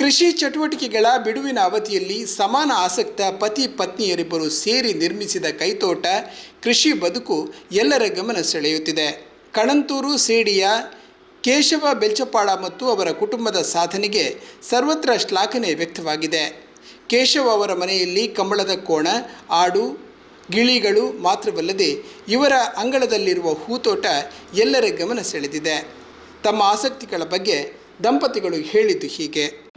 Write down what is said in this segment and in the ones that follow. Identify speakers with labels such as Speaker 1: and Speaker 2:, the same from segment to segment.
Speaker 1: ಕೃಷಿ ಚಟುವಟಿಕೆಗಳ ಬಿಡುವಿನ ಅವಧಿಯಲ್ಲಿ ಸಮಾನ ಆಸಕ್ತ ಪತಿ ಪತ್ನಿಯರಿಬ್ಬರು ಸೇರಿ ನಿರ್ಮಿಸಿದ ಕೈತೋಟ ಕೃಷಿ ಬದುಕು ಎಲ್ಲರ ಗಮನ ಸೆಳೆಯುತ್ತಿದೆ. ಕಣಂತೂರು, ಸೇಡಿಯ, ಕೇಶವ ಬೆಲ್ಚಪಾಳ ಮತ್ತು ಅವರ ಕುಟುಂಬದ ಸಾಧನೆಗೆ ಸರ್ವತ್ರ ಶ್ಲಾಘನೆ ವ್ಯಕ್ತವಾಗಿದೆ. ಕೇಶವ ಅವರ ಮನೆಯಲ್ಲಿ ಕಂಬಳದ ಕೋಣ, ಆಡು, ಗಿಳಿಗಳು ಮಾತ್ರವಲ್ಲದೆ ಇವರ ಅಂಗಳದಲ್ಲಿರುವ ಹೂತೋಟ ಎಲ್ಲರ ಗಮನ ಸೆಳೆದಿದೆ. ತಮ್ಮ ಆಸಕ್ತಿಗಳ ಬಗ್ಗೆ ದಂಪತಿಗಳು ಹೇಳಿದ್ದು ಹೀಗೆ.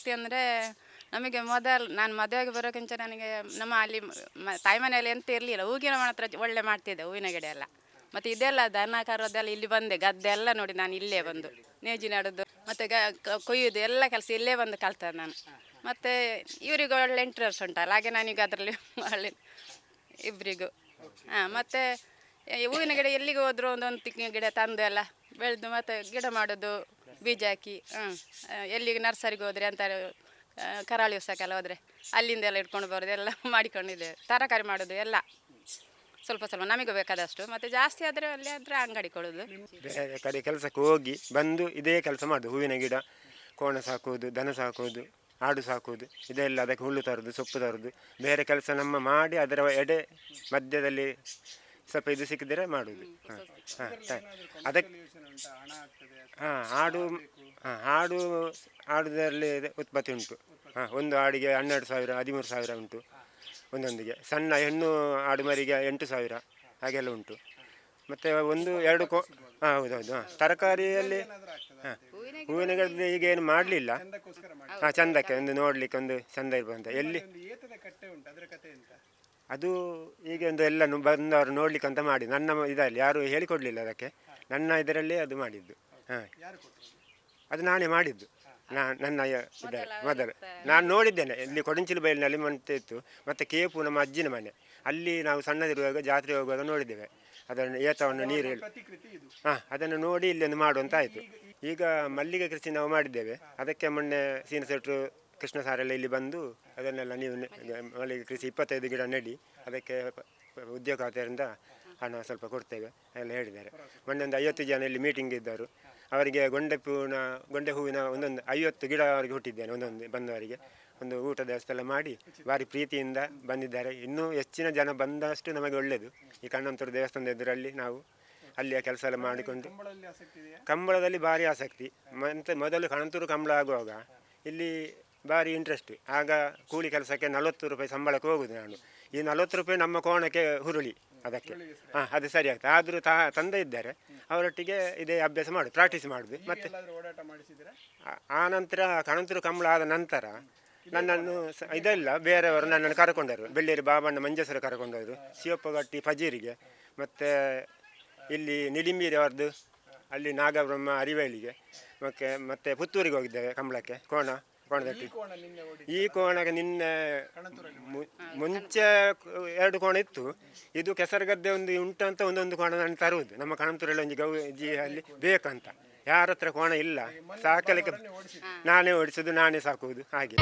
Speaker 2: ಆಸಕ್ತಿ ಅಂದರೆ ನಮಗೆ ಮೊದಲು, ನಾನು ಮದುವೆಗೆ ಬರೋಕ್ಕಿಂತ ನನಗೆ ನಮ್ಮ ಅಲ್ಲಿ ಮ, ತಾಯಿ ಮನೆಯಲ್ಲಿ ಎಂತ ಇರಲಿಲ್ಲ. ಹೂಗಿನ ಮಾತ್ರ ಒಳ್ಳೆ ಮಾಡ್ತಿದ್ದೆ ಹೂವಿನ ಗಿಡ ಎಲ್ಲ. ಮತ್ತು ಇದೆಲ್ಲ ದನ ಕರೋದೆಲ್ಲ ಇಲ್ಲಿ ಬಂದೆ, ಗದ್ದೆ ಎಲ್ಲ ನೋಡಿ ನಾನು ಇಲ್ಲೇ ಬಂದು ನೇಜಿ ನಡೋದು, ಮತ್ತು ಗ ಕೊಯ್ಯೋದು ಎಲ್ಲ ಕೆಲಸ ಇಲ್ಲೇ ಬಂದು ಕಲ್ತದೆ ನಾನು. ಮತ್ತು ಇವರಿಗೂ ಒಳ್ಳೆ ಇಂಟ್ರೆಸ್ಟ್ ಉಂಟಲ್ಲ ಹಾಗೆ ನಾನೀಗ ಅದರಲ್ಲಿ ಒಳ್ಳೆ ಇಬ್ಬರಿಗೂ ಹಾಂ, ಮತ್ತು ಹೂವಿನ ಗಿಡ ಎಲ್ಲಿಗೆ ಹೋದರೂ ಒಂದೊಂದು ಗಿಡ ತಂದು ಎಲ್ಲ ಬೆಳೆದು ಮತ್ತು ಗಿಡ ಮಾಡೋದು. ಬೀಜ ಹಾಕಿ ಹ್ಞೂ ಎಲ್ಲಿಗೆ ನರ್ಸರಿಗೆ ಹೋದ್ರೆ ಅಂತ ಕರಾಳಿ ಹೊಸಕೆಲ್ಲ ಹೋದರೆ, ಅಲ್ಲಿಂದ ಎಲ್ಲ ಇಟ್ಕೊಂಡು ಬರೋದು, ಎಲ್ಲ ಮಾಡಿಕೊಂಡಿದ್ದೇವೆ. ತರಕಾರಿ ಮಾಡೋದು ಎಲ್ಲ ಸ್ವಲ್ಪ ಸ್ವಲ್ಪ, ನಮಗೆ ಬೇಕಾದಷ್ಟು. ಮತ್ತು ಜಾಸ್ತಿ ಆದರೆ ಅಲ್ಲಿ ಆದರೆ ಅಂಗಡಿ ಕೊಡೋದು.
Speaker 3: ಬೇರೆ ಕಡೆ ಕೆಲಸಕ್ಕೆ ಹೋಗಿ ಬಂದು ಇದೇ ಕೆಲಸ ಮಾಡೋದು. ಹೂವಿನ ಗಿಡ, ಕೋಣ ಸಾಕುವುದು, ದನ ಸಾಕುವುದು, ಆಡು ಸಾಕುವುದು, ಇದೆಲ್ಲ ಅದಕ್ಕೆ ಹುಲ್ಲು ತರೋದು, ಸೊಪ್ಪು ತರೋದು. ಬೇರೆ ಕೆಲಸ ನಮ್ಮ ಮಾಡಿ ಅದರ ಎಡೆ ಮಧ್ಯದಲ್ಲಿ ಸ್ವಲ್ಪ ಇದು ಸಿಕ್ಕಿದರೆ ಮಾಡುವುದು ಹಾಂ ಹಾಂ ಅದಕ್ಕೆ ಹಾಂ ಹಾಡು ಹಾಂ ಆಡು ಹಾಡುದರಲ್ಲಿ ಉತ್ಪತ್ತಿ ಉಂಟು. ಹಾಂ ಒಂದು ಹಾಡಿಗೆ ಹನ್ನೆರಡು ಸಾವಿರ ಹದಿಮೂರು ಸಾವಿರ ಉಂಟು. ಒಂದೊಂದಿಗೆ. ಸಣ್ಣ ಹೆಣ್ಣು ಆಡು ಮರಿಗೆ ಎಂಟು ಸಾವಿರ ಹಾಗೆಲ್ಲ ಉಂಟು. ಮತ್ತು ಒಂದು ಎರಡು ಕೋ ಹಾಂ ಹೌದೌದು ಹಾಂ ತರಕಾರಿಯಲ್ಲಿ ಹಾಂ ಹೂವಿನ ಗಿಡದ ಈಗ ಏನು ಮಾಡಲಿಲ್ಲ. ಹಾಂ ಚಂದಕ್ಕೆ ಒಂದು ನೋಡಲಿಕ್ಕೆ ಒಂದು ಚಂದ ಇರ್ಬೋದು ಅಂತ. ಎಲ್ಲಿ ಅದು ಈಗ ಒಂದು ಎಲ್ಲ ಬಂದವರು ನೋಡ್ಲಿಕ್ಕೆ ಅಂತ ಮಾಡಿ. ನನ್ನ ಇದರಲ್ಲಿ ಯಾರು ಹೇಳಿಕೊಡ್ಲಿಲ್ಲ ಅದಕ್ಕೆ. ನನ್ನ ಇದರಲ್ಲಿ ಅದು ಮಾಡಿದ್ದು. ಹಾಂ. ಅದು ನಾನೇ ಮಾಡಿದ್ದು. ನಾನು ನನ್ನ ನಾನು ನೋಡಿದ್ದೇನೆ. ಇಲ್ಲಿ ಕೊಡಂಚಿಲು ಬಯಲಿನಲ್ಲಿ ಮಂತೆ ಇತ್ತು. ಮತ್ತು ಕೇಪು ನಮ್ಮ ಅಜ್ಜಿನ ಮನೆ. ಅಲ್ಲಿ ನಾವು ಸಣ್ಣದಿರುವಾಗ ಜಾತ್ರೆ ಹೋಗುವಾಗ ನೋಡಿದ್ದೇವೆ. ಅದನ್ನು ಏತವನ್ನು ನೀರು ಹೇಳಿ. ಹಾಂ, ಅದನ್ನು ನೋಡಿ ಇಲ್ಲಿ ಒಂದು ಮಾಡುವಂತ ಆಯಿತು ಈಗ ಮಲ್ಲಿಗೆ ಕೃಷಿ ನಾವು ಮಾಡಿದ್ದೇವೆ. ಅದಕ್ಕೆ ಮೊನ್ನೆ ಸೀನ ಸೆಟ್ರು ಕೃಷ್ಣ ಸಾರೆಲ್ಲ ಇಲ್ಲಿ ಬಂದು ಅದನ್ನೆಲ್ಲ ನೀವು ಮಲ್ಲಿಗೆ ಕೃಷಿ ಇಪ್ಪತ್ತೈದು ಗಿಡ ನೆಡಿ ಅದಕ್ಕೆ ಉದ್ಯೋಗ ಖಾತೆಯಿಂದ ಹಣ ಸ್ವಲ್ಪ ಕೊಡ್ತೇವೆ ಎಲ್ಲ ಹೇಳಿದ್ದಾರೆ. ಮೊನ್ನೆ ಒಂದು ಐವತ್ತು ಜನ ಇಲ್ಲಿ ಮೀಟಿಂಗ್ ಇದ್ದರು. ಅವರಿಗೆ ಗೊಂಡೆ ಹೂವಿನ ಗೊಂಡೆ ಹೂವಿನ ಒಂದೊಂದು ಐವತ್ತು ಗಿಡ ಅವರಿಗೆ ಹುಟ್ಟಿದ್ದೇನೆ ಒಂದೊಂದು ಬಂದವರಿಗೆ. ಒಂದು ಊಟದ ವ್ಯವಸ್ಥೆ ಎಲ್ಲ ಮಾಡಿ ಭಾರಿ ಪ್ರೀತಿಯಿಂದ ಬಂದಿದ್ದಾರೆ. ಇನ್ನೂ ಹೆಚ್ಚಿನ ಜನ ಬಂದಷ್ಟು ನಮಗೆ ಒಳ್ಳೆಯದು ಈ ಕಣ್ಣಂತೂರು ದೇವಸ್ಥಾನದ ಎದುರಲ್ಲಿ ನಾವು ಅಲ್ಲಿಯ ಕೆಲಸ ಎಲ್ಲ ಮಾಡಿಕೊಂಡು ಕಂಬಳದಲ್ಲಿ ಭಾರಿ ಆಸಕ್ತಿ. ಮತ್ತೆ ಮೊದಲು ಕಣಂತೂರು ಕಂಬಳ ಆಗುವಾಗ ಇಲ್ಲಿ ಭಾರಿ ಇಂಟ್ರೆಸ್ಟ್ ಆಗ ಕೂಲಿ ಕೆಲಸಕ್ಕೆ ನಲವತ್ತು ರೂಪಾಯಿ ಸಂಬಳಕ್ಕೆ ಹೋಗುದು ನಾನು. ಈ ನಲವತ್ತು ರೂಪಾಯಿ ನಮ್ಮ ಕೋಣಕ್ಕೆ ಹುರುಳಿ ಅದಕ್ಕೆ. ಹಾಂ ಅದು ಸರಿ ಆಗ್ತದೆ ಆದರೂ ತಾ ತಂದೆ ಇದ್ದಾರೆ. ಅವರೊಟ್ಟಿಗೆ ಇದೇ ಅಭ್ಯಾಸ ಮಾಡುದು ಪ್ರಾಕ್ಟೀಸ್ ಮಾಡುದು. ಮತ್ತೆ ಆ- ನಂತರ ಕಣಂತರು ಕಂಬಳ ಆದ ನಂತರ ನನ್ನನ್ನು ಇದೆಲ್ಲ ಬೇರೆಯವರು ನನ್ನನ್ನು ಕರ್ಕೊಂಡರು. ಬೆಳ್ಳೇರಿ ಬಾಬಣ್ಣ ಮಂಜೇಶ್ವರ ಕರ್ಕೊಂಡವರು ಶಿವಪ್ಪಗಟ್ಟಿ ಫಜೀರಿಗೆ. ಮತ್ತು ಇಲ್ಲಿ ನಿಲಿಂಬಿರಿ ಅವ್ರದ್ದು ಅಲ್ಲಿ ನಾಗಬ್ರಹ್ಮ ಅರಿವೇಳಿಗೆ ಮತ್ತೆ ಮತ್ತೆ ಪುತ್ತೂರಿಗೆ ಹೋಗಿದ್ದೇವೆ ಕಂಬಳಕ್ಕೆ ಕೋಣ. ಕೋಣದಟ್ಟಿ ಈ ಕೋಣಗೆ ನಿನ್ನೆ ಮು- ಮುಂಚೆ ಎರಡು ಕೋಣ ಇತ್ತು. ಇದು ಕೆಸರಗದ್ದೆ ಒಂದು ಉಂಟು ಅಂತ ಒಂದೊಂದು ಕೋಣ ನಾನು ತರುವುದು. ನಮ್ಮ ಕಣಂತೂರಲ್ಲಿ ಒಂದು ಗೌ ಜಿ ಅಲ್ಲಿ ಬೇಕಂತ. ಯಾರ ಹತ್ರ ಕೋಣ ಇಲ್ಲ. ಸಾಕಲಿಕ್ಕೆ ನಾನೇ ಓಡಿಸೋದು ನಾನೇ ಸಾಕುವುದು. ಹಾಗೆ.